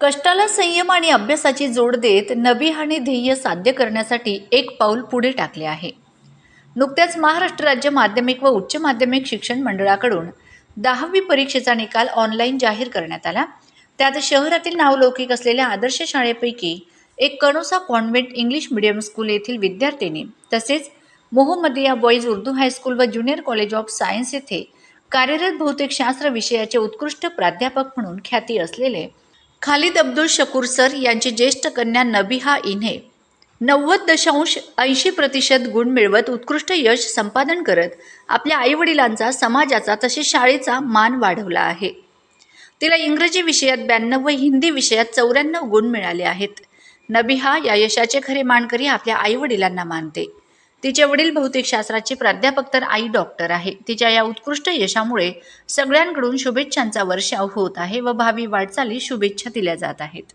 कष्टाला संयम आणि अभ्यासाची जोड देत नबिहाने ध्येय साध्य करण्यासाठी एक पाऊल पुढे टाकले आहे. नुकत्याच महाराष्ट्र राज्य माध्यमिक व उच्च माध्यमिक शिक्षण मंडळाकडून दहावी परीक्षेचा निकाल ऑनलाईन जाहीर करण्यात आला. त्यात शहरातील नावलौकिक असलेल्या आदर्श शाळेपैकी एक Kanosa convent English medium school येथील विद्यार्थिनी तसेच Mohammadia boys Urdu high school व ज्युनियर कॉलेज ऑफ सायन्स येथे कार्यरत भौतिकशास्त्र विषयाचे उत्कृष्ट प्राध्यापक म्हणून ख्याती असलेले खालिद अब्दुल शकूर सर यांची ज्येष्ठ कन्या नबिहा इन्हे. नव्वद दशांश ऐंशी प्रतिशत गुण मिळवत उत्कृष्ट यश संपादन करत आपल्या आईवडिलांचा समाजाचा तसेच शाळेचा मान वाढवला आहे. तिला इंग्रजी विषयात ब्याण्णव व हिंदी विषयात चौऱ्याण्णव गुण मिळाले आहेत. नबिहा या यशाचे खरे मानकरी आपल्या आईवडिलांना मानते. तिचे वडील भौतिकशास्त्राचे प्राध्यापक तर आई डॉक्टर आहे. तिच्या या उत्कृष्ट यशामुळे सगळ्यांकडून शुभेच्छांचा वर्षाव होत आहे व भावी वाटचाली शुभेच्छा दिल्या जात आहेत.